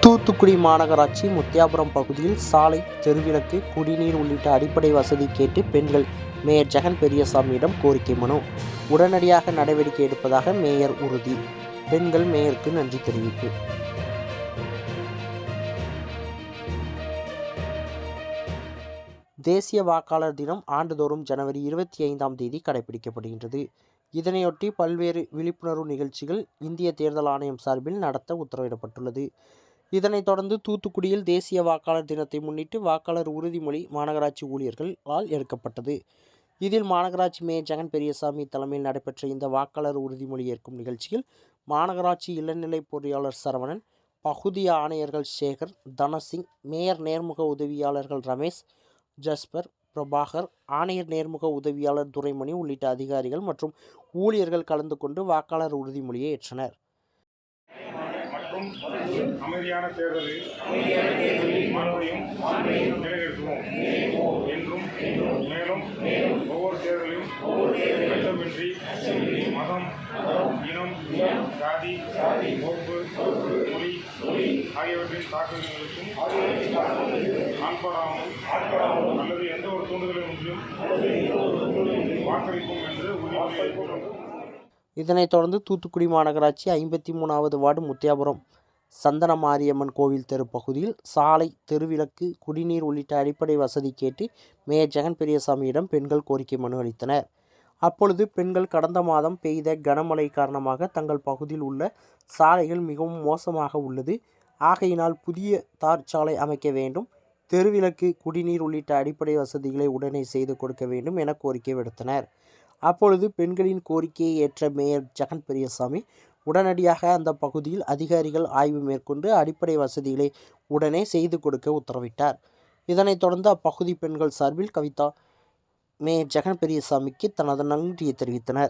தூத்துக்குடி மாநகராட்சி முத்தியாபுரம் பகுதியில் சாலை தெருவிளக்கு குடிநீர் உள்ளிட்ட அடிப்படை வசதி கேட்டு பெண்கள் மேயர் ஜெகன் பெரியசாமியிடம் கோரிக்கை மனு. உடனடியாக நடவடிக்கை எடுப்பதாக மேயர் உறுதி. பெண்கள் மேயருக்கு நன்றி தெரிவிப்பு. தேசிய வாக்காளர் தினம் ஆண்டுதோறும் ஜனவரி இருபத்தி ஐந்தாம் தேதி கடைபிடிக்கப்படுகின்றது. இதனையொட்டி பல்வேறு விழிப்புணர்வு நிகழ்ச்சிகள் இந்திய தேர்தல் ஆணையம் சார்பில் நடத்த உத்தரவிடப்பட்டுள்ளது. இதனைத் தொடர்ந்து தூத்துக்குடியில் தேசிய வாக்காளர் தினத்தை முன்னிட்டு வாக்காளர் உறுதிமொழி மாநகராட்சி ஊழியர்களால் எடுக்கப்பட்டது. இதில் மாநகராட்சி மேயர் ஜெகன் பெரியசாமி தலைமையில் நடைபெற்ற இந்த வாக்காளர் உறுதிமொழி ஏற்கும் நிகழ்ச்சியில் மாநகராட்சி இளநிலை பொறியாளர் சரவணன் பகுதி ஆணையர்கள் சேகர் தனசிங் மேயர் நேர்முக உதவியாளர்கள் ரமேஷ் ஜஸ்பர் பிரபாகர் ஆணையர் நேர்முக உதவியாளர் துரைமணி உள்ளிட்ட அதிகாரிகள் மற்றும் ஊழியர்கள் கலந்து கொண்டு வாக்காளர் உறுதிமொழியை ஏற்றனர். மற்றும் அமைதியான தேர்தலில் மாண்பையும் நிலைநிறுத்துவோம். என்றும் மேலும் ஒவ்வொரு தேர்தலையும் அச்சமின்றி மதம் இனம் ஜாதி போக்கு மொழி ஆகியவற்றின் தாக்குதல்களுக்கும் ஆட்படாமல் அல்லது எந்த ஒரு தூண்டுதலும் வாக்களிப்போம் என்று உறுதிமொழி இதனைத் தொடர்ந்து தூத்துக்குடி மாநகராட்சி ஐம்பத்தி மூணாவது வார்டு முத்தியாபுரம் சந்தன மாரியம்மன் கோவில் தெரு பகுதியில் சாலை தெருவிளக்கு குடிநீர் உள்ளிட்ட அடிப்படை வசதி கேட்டு மேயர் ஜெகன் பெரியசாமியிடம் பெண்கள் கோரிக்கை மனு அளித்தனர். அப்பொழுது பெண்கள் கடந்த மாதம் பெய்த கனமழை காரணமாக தங்கள் பகுதியில் உள்ள சாலைகள் மிகவும் மோசமாக உள்ளது. ஆகையினால் புதிய தார் சாலை அமைக்க வேண்டும். தெருவிளக்கு குடிநீர் உள்ளிட்ட அடிப்படை வசதிகளை உடனே செய்து கொடுக்க வேண்டும் என கோரிக்கை விடுத்தனர். அப்பொழுது பெண்களின் கோரிக்கையை ஏற்ற மேயர் ஜெகன் பெரியசாமி உடனடியாக அந்த பகுதியில் அதிகாரிகள் ஆய்வு மேற்கொண்டு அடிப்படை வசதிகளை உடனே செய்து கொடுக்க உத்தரவிட்டார். இதனைத் தொடர்ந்து அப்பகுதி பெண்கள் சார்பில் கவிதா மேயர் ஜெகன் பெரியசாமிக்கு தனது நன்றியை தெரிவித்தனர்.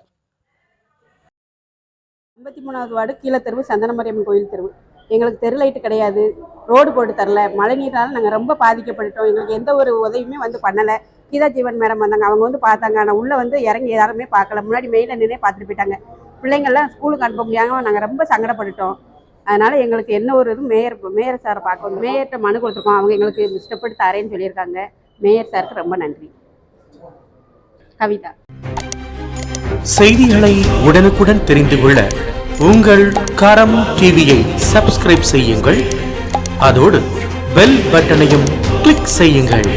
ஐம்பத்தி மூணாவது வார்டு கீழே தெருவு சந்தனமரியம் கோயில் தெருவு. எங்களுக்கு தெரு லைட்டு கிடையாது. ரோடு போட்டு தரல. மழை நீரால் நாங்கள் ரொம்ப பாதிக்கப்பட்டுட்டோம். எங்களுக்கு எந்த ஒரு உதவியுமே வந்து பண்ணலை. கீதா ஜீவன் மேடம் வந்தாங்க. அவங்க வந்து பார்த்தாங்க. ஆனால் உள்ளே வந்து இறங்கி யாருமே பார்க்கல. முன்னாடி மெயினில் நின்று பார்த்துட்டு போயிட்டாங்க. பிள்ளைங்கள்லாம் ஸ்கூலுக்கு அனுப்ப முடியாமல் நாங்கள் ரொம்ப சங்கடப்பட்டுட்டோம். அதனால் எங்களுக்கு என்ன ஒரு இது மேயர் மேயர் சாரை பார்க்கணும். மேயர்கிட்ட மனு கொடுத்துருக்கோம். அவங்க எங்களுக்கு இஷ்டப்பட்டு தரேன்னு சொல்லியிருக்காங்க. மேயர் சாருக்கு ரொம்ப நன்றி. கவிதா. செய்திகளை உடனுக்குடன் தெரிந்து கொள்ள உங்கள் கரம் டிவியை சப்ஸ்கிரைப் செய்யுங்கள். அதோடு பெல் பட்டனையும் கிளிக் செய்யுங்கள்.